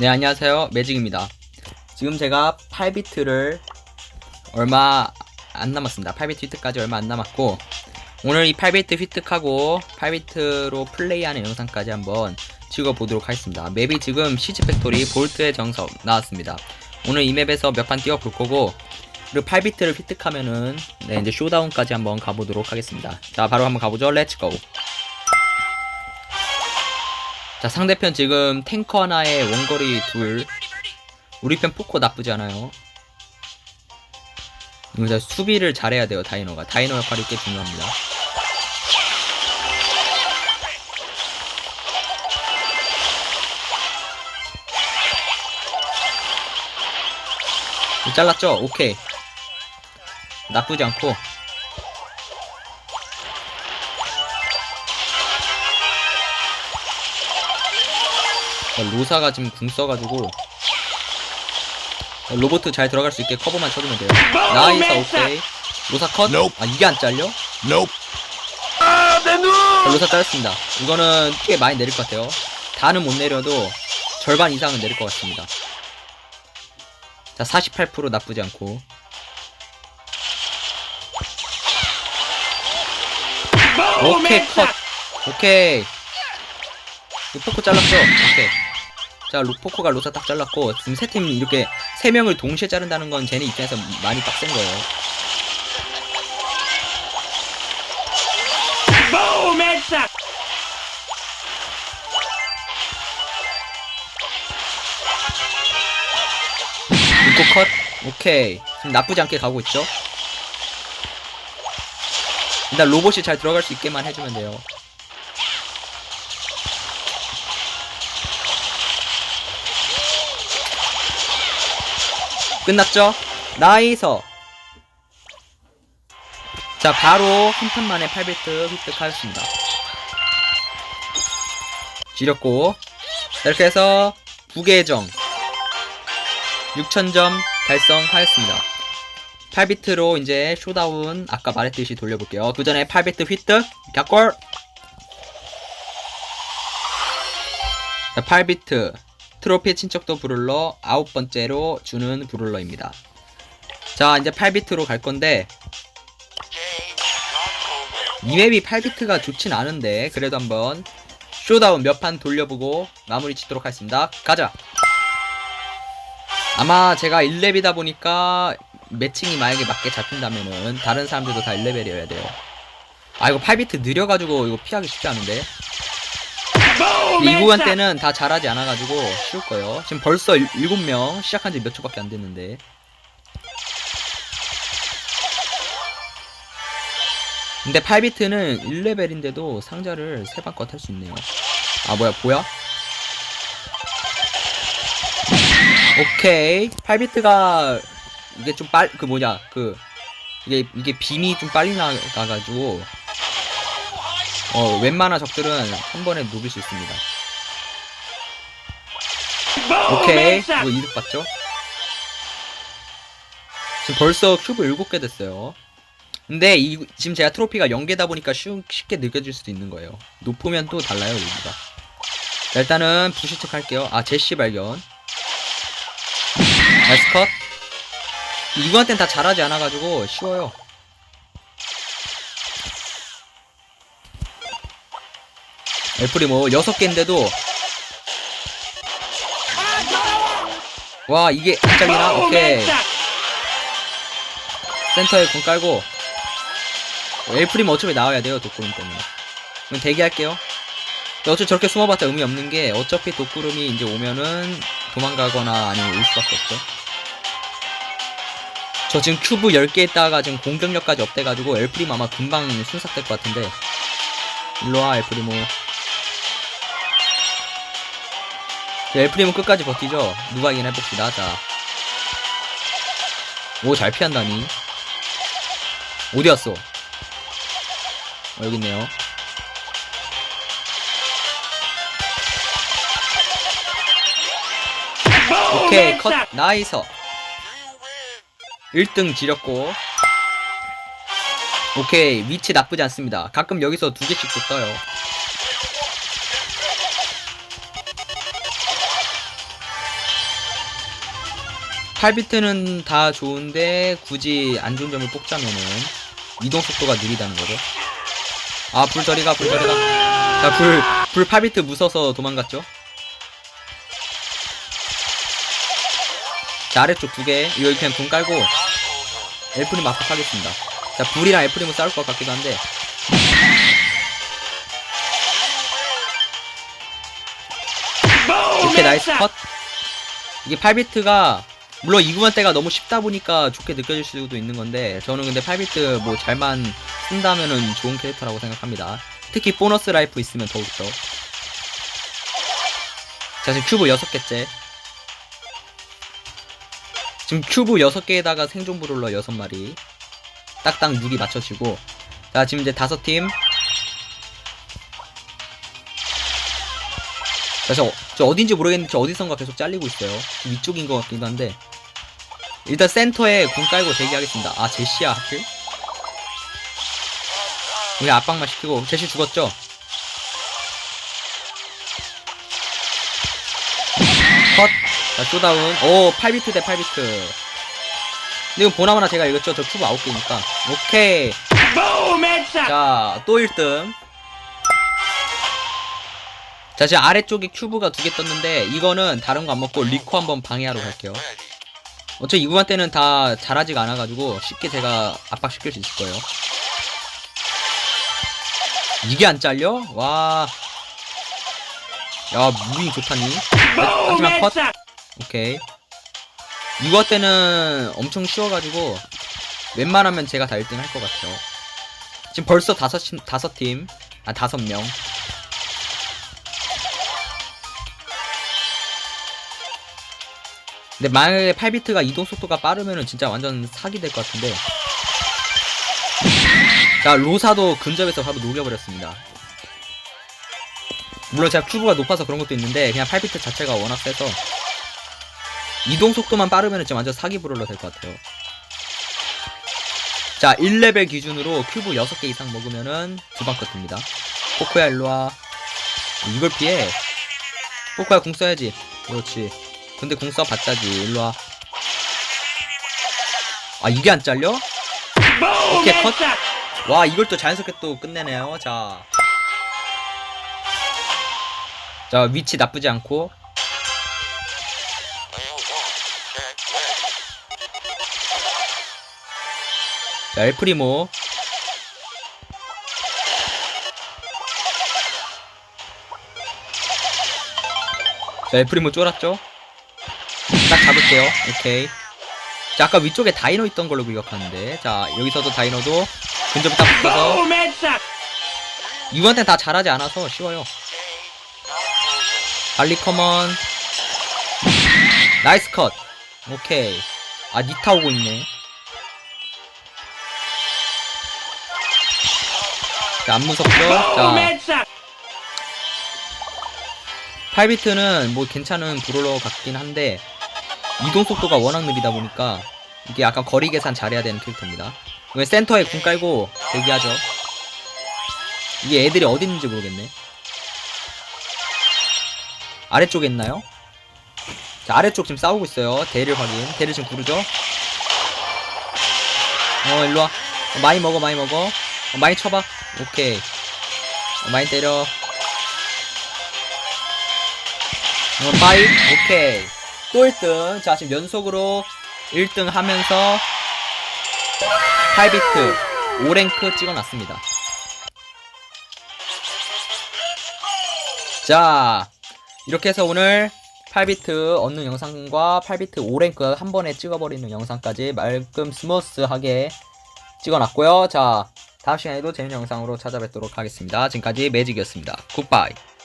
네, 안녕하세요. 매직입니다. 지금 제가 8비트를 얼마 안 남았습니다. 8비트 휘트까지 얼마 안 남았고, 오늘 이 8비트 휘트하고 8비트로 플레이하는 영상까지 한번 찍어보도록 하겠습니다. 맵이 지금 시즈 팩토리 볼트의 정석 나왔습니다. 오늘 이 맵에서 몇 판 뛰어볼 거고, 그리고 8비트를 휘트하면은, 네, 이제 쇼다운까지 한번 가보도록 하겠습니다. 자, 바로 한번 가보죠. 렛츠고! 자 상대편 지금 탱커 하나에 원거리 둘. 우리 편 포커 나쁘지 않아요. 이거 수비를 잘해야 돼요 다이노가. 다이노 역할이 꽤 중요합니다. 잘랐죠? 오케이. 나쁘지 않고 로사가 지금 궁 써가지고 어, 로보트 잘 들어갈 수 있게 커버만 쳐주면 돼요. 나이스 오케이. 로사 컷? 아 이게 안 잘려? Nope. 자, 로사 잘렸습니다. 이거는 꽤 많이 내릴 것 같아요. 다는 못 내려도 절반 이상은 내릴 것 같습니다. 자 48% 나쁘지 않고. 오케이 컷. 오케이. 이 포코 잘랐죠? 오케이 자 로, 포코가 로사 딱 잘랐고 지금 세 팀 이렇게 세 명을 동시에 자른다는 건 쟤네 입장에서 많이 빡센 거예요! 이코 컷? 오케이. 지금 나쁘지 않게 가고 있죠? 일단 로봇이 잘 들어갈 수 있게만 해주면 돼요 끝났죠? 나이서. 자 바로 한 판 만에 8비트 획득하였습니다. 지렸고 자, 이렇게 해서 부계정 6000점 달성하였습니다. 8비트로 이제 쇼다운 아까 말했듯이 돌려볼게요. 그 전에 8비트 휘득 격골. 자 8비트 트로피 친척도 브룰러 아홉 번째로 주는 브룰러입니다. 자 이제 8비트로 갈 건데 이 맵이 8비트가 좋진 않은데 그래도 한번 쇼다운 몇 판 돌려보고 마무리 짓도록 하겠습니다. 가자! 아마 제가 1렙이다 보니까 매칭이 만약에 맞게 잡힌다면은 다른 사람들도 다 1레벨이어야 돼요. 아 이거 8비트 느려가지고 이거 피하기 쉽지 않은데 Boom! 근데 이 구간 Headshot! 때는 다 잘하지 않아가지고 쉬울 거예요. 지금 벌써 7명 시작한 지 몇 초밖에 안 됐는데. 근데 8비트는 1레벨인데도 상자를 3바껏 할 수 있네요. 아, 뭐야, 보야? 오케이. 8비트가 이게 좀 빨, 그 뭐냐, 그, 이게, 이게 빔이 좀 빨리 나가가지고, 어, 웬만한 적들은 한 번에 녹일 수 있습니다. 오케이. 이거 이득 봤죠? 지금 벌써 큐브 7개 됐어요. 근데 이, 지금 제가 트로피가 0개다 보니까 쉬, 쉽게 느껴질 수도 있는 거예요. 높으면 또 달라요, 여기가. 자, 일단은 부시 척 할게요. 아, 제시 발견. 나이스 컷. 이거한텐 다 잘하지 않아가지고 쉬워요. 애플이 뭐 6개인데도 와 이게 깜짝이나? Boom! 오케이! 센터에 공 깔고. 엘프림 어차피 나와야 돼요 독구름 때문에. 그럼 대기할게요. 어차피 저렇게 숨어봤자 의미 없는 게 어차피 독구름이 이제 오면은 도망가거나 아니면 올 수밖에 없죠. 저 지금 큐브 10개 있다가 지금 공격력까지 업돼가지고 엘프림 아마 금방 순삭될 것 같은데. 일로와 엘프리모 엘프림은 끝까지 버티죠 누가 이긴 해봅시다 자 오 잘 피한다니 어디 갔어? 어, 여기 있네요. 오케이, 컷, Headshot! 나이서. 1등 지렸고. 오케이, 위치 나쁘지 않습니다. 가끔 여기서 두 개씩 또 떠요. 8비트는 다 좋은데 굳이 안 좋은 점을 뽑자면은 이동 속도가 느리다는 거죠. 아, 불 저리가, 불 저리가. 자, 불, 불 8비트 무서서 도망갔죠. 자, 아래쪽 두 개. 이거 그냥 돈 깔고 엘프림 압박하겠습니다. 자, 불이랑 엘프림은 싸울 것 같기도 한데. 오케이, 나이스. 컷. 이게 8비트가 물론 이구만 때가 너무 쉽다 보니까 좋게 느껴질 수도 있는 건데 저는 근데 8비트 뭐 잘만 쓴다면은 좋은 캐릭터라고 생각합니다. 특히 보너스 라이프 있으면 더욱더. 자 지금 큐브 6개째. 지금 큐브 6개에다가 생존 브롤러 6마리. 딱딱 6이 맞춰지고. 자 지금 이제 다섯 팀. 자, 저, 저 어딘지 모르겠는데 저 어디선가 계속 잘리고 있어요. 좀 위쪽인 것 같기도 한데. 일단 센터에 공 깔고 대기하겠습니다. 아, 제시야, 하필? 우리 압박만 시키고, 제시 죽었죠? 컷! 자, 쇼다운. 오, 8비트 대 8비트. 근데 이거 보나마나 제가 읽었죠? 저 큐브 9개니까. 오케이. Boom headshot. 자, 또 1등. 자, 지금 아래쪽에 큐브가 두 개 떴는데, 이거는 다른 거 안 먹고 리코 한번 방해하러 갈게요. 어차피 이구만 때는 다 잘하지가 않아가지고, 쉽게 제가 압박시킬 수 있을 거예요. 이게 안 잘려? 와. 야, 무빙 좋다니. 하지만 컷. 오케이. 이거 때는 엄청 쉬워가지고, 웬만하면 제가 다 1등 할 것 같아요. 지금 벌써 다섯, 팀- 다섯 팀, 아, 다섯 명. 근데 만약에 8비트가 이동 속도가 빠르면은 진짜 완전 사기 될 것 같은데. 자, 로사도 근접에서 바로 녹여버렸습니다. 물론 제가 큐브가 높아서 그런 것도 있는데, 그냥 8비트 자체가 워낙 세서, 이동 속도만 빠르면 진짜 완전 사기 브롤러 될 것 같아요. 자, 1레벨 기준으로 큐브 6개 이상 먹으면은 두방 컷입니다. 코코야 일로와. 이걸 피해. 코코야 궁 써야지. 그렇지. 근데 궁 써봤자지. 일로와. 아, 이게 안 잘려? 오케이, 컷. 와, 이걸 또 자연스럽게 또 끝내네요. 자. 자, 위치 나쁘지 않고. 자, 엘프리모. 자, 엘프리모 쫄았죠? 딱 잡을게요. 오케이. 자, 아까 위쪽에 다이노 있던 걸로 기억하는데. 자, 여기서도 다이노도 근접에 딱 붙어서. 이번엔 다 잘하지 않아서 쉬워요. 발리 커먼. 나이스 컷. 오케이. 아, 니타 오고 있네. 자, 안 무섭죠? 자, headshot. 8비트는 뭐 괜찮은 브롤러 같긴 한데, 이동 속도가 워낙 느리다 보니까, 이게 약간 거리 계산 잘해야 되는 캐릭터입니다. 왜 센터에 궁 깔고 대기하죠? 이게 애들이 어디 있는지 모르겠네. 아래쪽에 있나요? 자, 아래쪽 지금 싸우고 있어요. 대를 확인. 대를 지금 구르죠? 어, 일로와. 어, 많이 먹어, 많이 먹어. 어, 많이 쳐봐. 오케이. 어, 많이 때려. 어, 빠이. 오케이. 또 1등. 자, 지금 연속으로 1등 하면서 8비트 5랭크 찍어놨습니다. 자, 이렇게 해서 오늘 8비트 얻는 영상과 8비트 5랭크 한 번에 찍어버리는 영상까지 말끔 스무스하게 찍어놨고요. 자, 다음 시간에도 재밌는 영상으로 찾아뵙도록 하겠습니다. 지금까지 매직이었습니다. 굿바이.